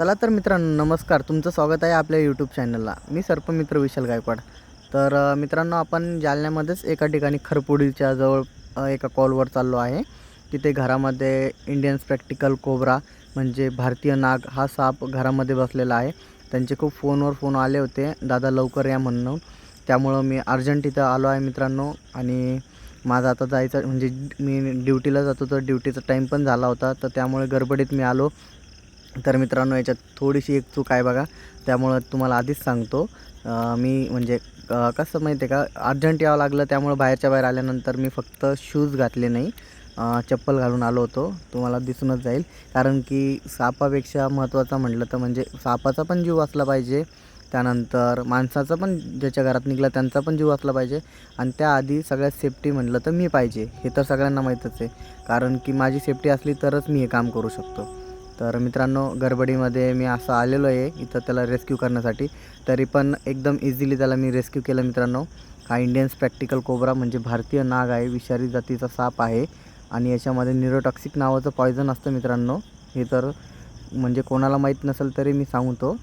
चला तर मित्रांनो नमस्कार. तुमचं स्वागत आहे आपल्या यूट्यूब चॅनलला मी सर्पमित्र विशाल गायकवाड. तर मित्रांनो आपण जालन्यामध्येच एका ठिकाणी खरपुडीच्या जवळ एका कॉलवर चाललो आहे. तिथे घरामध्ये इंडियन स्पॅक्टिकल कोबरा म्हणजे भारतीय नाग हा साप घरामध्ये बसलेला आहे. त्यांचे खूप फोनवर फोन आले होते. दादा लवकर या म्हणून. त्यामुळं मी अर्जंट इथं आलो आहे मित्रांनो. आणि माझा आता जायचं म्हणजे मी ड्युटीला जातो तर ड्युटीचा टाईम पण झाला होता. तर त्यामुळे गडबडीत मी आलो. तर मित्रांनो याच्यात थोडीशी एक चूक आहे बघा. त्यामुळं तुम्हाला आधीच सांगतो. मी म्हणजे कसं माहिती आहे का अर्जंट यावं लागलं त्यामुळं बाहेरच्या बाहेर आल्यानंतर मी फक्त शूज घातले नाही. चप्पल घालून आलो होतो. तुम्हाला दिसूनच जाईल. कारण की सापापेक्षा महत्त्वाचं म्हटलं तर म्हणजे सापाचा पण जीव असला पाहिजे. त्यानंतर माणसाचा पण ज्याच्या घरात निघला त्यांचा पण जीव असला पाहिजे. आणि त्याआधी सगळ्यात सेफ्टी म्हटलं तर मी पाहिजे. हे तर सगळ्यांना माहीतच आहे. कारण की माझी सेफ्टी असली तरच मी हे काम करू शकतो. तर मित्रांनो गडबडीमध्ये मी असं आलेलो आहे इथं त्याला रेस्क्यू करण्यासाठी. तरी पण एकदम इझिली त्याला मी रेस्क्यू केलं मित्रांनो. हा इंडियन स्पॅक्टिकल कोबरा म्हणजे भारतीय नाग आहे विषारी जातीचा साप आहे आणि याच्यामध्ये निरोटॉक्सिक नावाचं पॉयझन असतं मित्रांनो. हे तर म्हणजे कोणाला माहीत नसेल तरी मी सांगतो.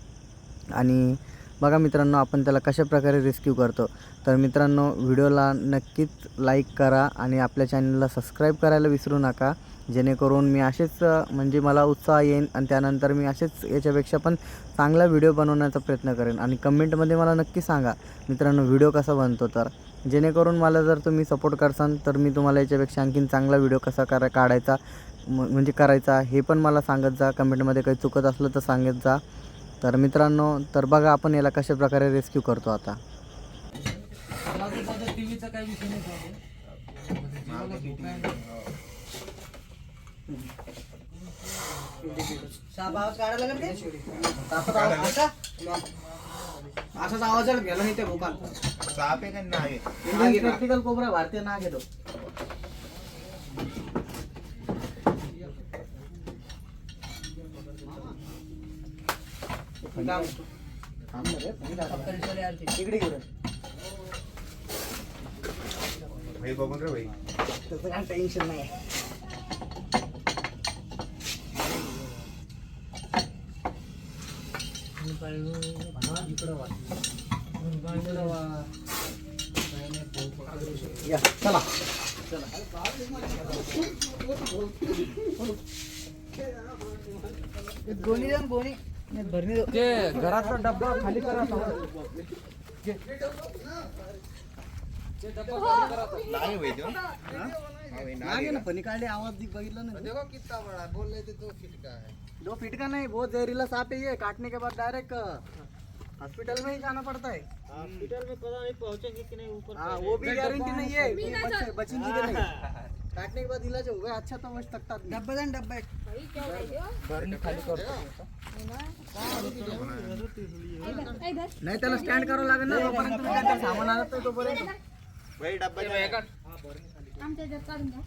आणि बघा मित्रांनो आपण त्याला कशा प्रकारे रेस्क्यू करतो. तर मित्रांनो व्हिडिओला नक्कीच लाईक करा आणि आपल्या चॅनलला सबस्क्राईब करायला विसरू नका. जेणेकरून मी असेच म्हणजे मला उत्साह येईन आणि त्यानंतर मी असेच याच्यापेक्षा पण चांगला व्हिडिओ बनवण्याचा प्रयत्न करेन. आणि कमेंटमध्ये मला नक्की सांगा मित्रांनो व्हिडिओ कसा बनतो तर? जेणेकरून मला जर तुम्ही सपोर्ट करसाल तर मी तुम्हाला याच्यापेक्षा आणखीन चांगला व्हिडिओ कसा करा काढायचा म- म्हणजे करायचा हे पण मला सांगत जा. कमेंटमध्ये काही चुकत असलं तर सांगत जा. तर मित्रांनो तर बघा आपण याला कशा प्रकारे रेस्क्यू करतो आता. असाच आवाज गेला नाही ते भोकाल साप आहे का नाही प्रॅक्टिकल कोबरा भारतीय नाग येतो इकडे घेऊन भाई बघून रे भाई. त्याचं काय टेन्शन नाही या चला. गोणी जाऊन गोणी भरणी ते घरातला डब्बा खाली करा नाही भाई तो. नाग ना फणी काढली आवाज दिख बघितला ना देखो कितना बड़ा बोल रहे थे दो फीट का है. दो फीट का नहीं बहुत जहरीला सांप है ये काटने के बाद डायरेक्ट हॉस्पिटल में ही जाना पड़ता है. हॉस्पिटल में पता नहीं पहुंचेंगे कि नहीं ऊपर हाँ वो भी गारंटी नहीं है बचेंगी कि नहीं? काटने के बाद इलाज होगा अच्छा तो सकता नहीं। डब्बा द्या ना, डब्बा नाही त्याला स्टँड करावं लागेल ना। तोपर्यंत तुम्ही काय ते सामान आणत नाही तोपर्यंत भाई डब्बा द्या. आमच्या ह्याच्यात काढून घ्या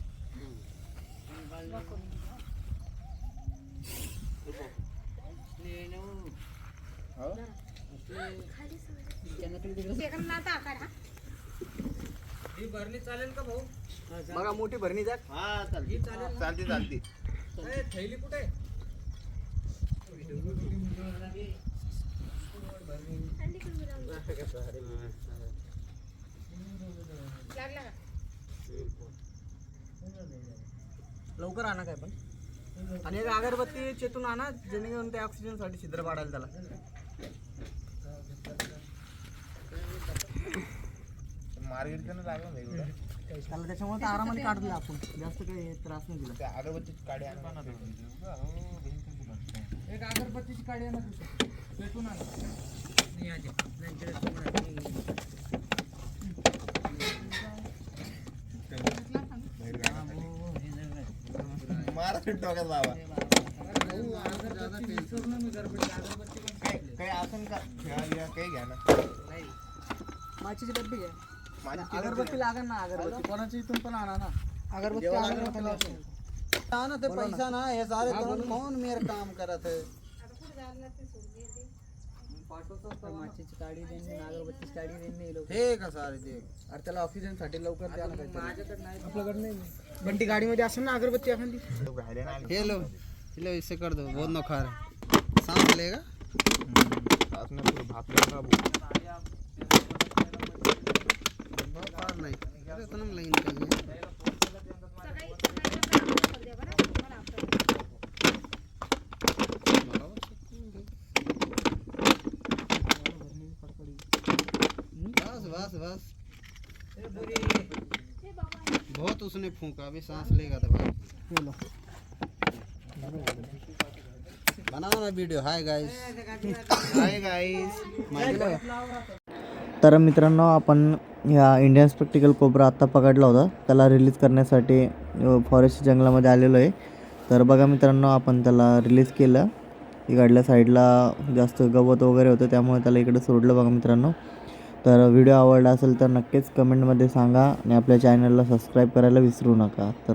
सेकंद नाता आकार हा। ही भरणी चालेल का भाऊ? बघा मोठी भरणी द्या हा चालती. चालती चालती. ए, थैली कुठे? लवकर आणा काय पण. आणि एक अगरबत्ती चेतून आणा जेणेकरून त्या ऑक्सिजनसाठी छिद्र पाडायला त्याला. मार्केट लागला एवढं. त्याला त्याच्यामुळे तर आरामाने काढलं आपण. जास्त काही त्रास नाही दिला. त्या अगरबत्तीची काडी आणा एक अगरबत्तीची काडी आहे ना दुसरी. पेटून आणा. नाही तुम्हाला- मारा डोक्यात काय काय असेल का? काही घ्या ना माचीची डब्बी घ्या माझी अगरबत्ती लागेल ना? अगरबत्ती कोणाची इथून पण आणा ना? अगरबत्ती आणा ना ते पैसा ना हे सारे कौन मेरे काम करत है माचीची काडी देणे अगरबत्तीची काडी देणे लोक हे का सारे ते अरे त्याला ऑक्सिजन साठी लवकर द्या ना काहीतरी. आपल्याकडे नाही। बंटी गाडीमध्ये असेल ना अगरबत्ती एखादी हे लो इससे कर दो बहुत नखा सांस लेगा? साथ में फिर भाप लगा वो। बहुत पार नहीं। अरे इतना में लाइन चाहिए। बस। बहुत उसने फूका अभी सांस लेगा तो भाई। बनाओ ना वीडियो। हाय गाइस हाय गाईस तर मित्रांनो आपण ह्या इंडियन स्पेक्टिकल कोबरा आत्ता पकडला होता. त्याला रिलीज करण्यासाठी फॉरेस्ट जंगलामध्ये आलेलो आहे. तर बघा मित्रांनो आपण त्याला रिलीज केलं. इकडल्या साईडला जास्त गवत वगैरे होतं त्यामुळे त्याला इकडे सोडलं बघा मित्रांनो. तर व्हिडिओ आवडला असेल तर नक्कीच कमेंटमध्ये सांगा आणि आपल्या चॅनलला सबस्क्राईब करायला विसरू नका. तर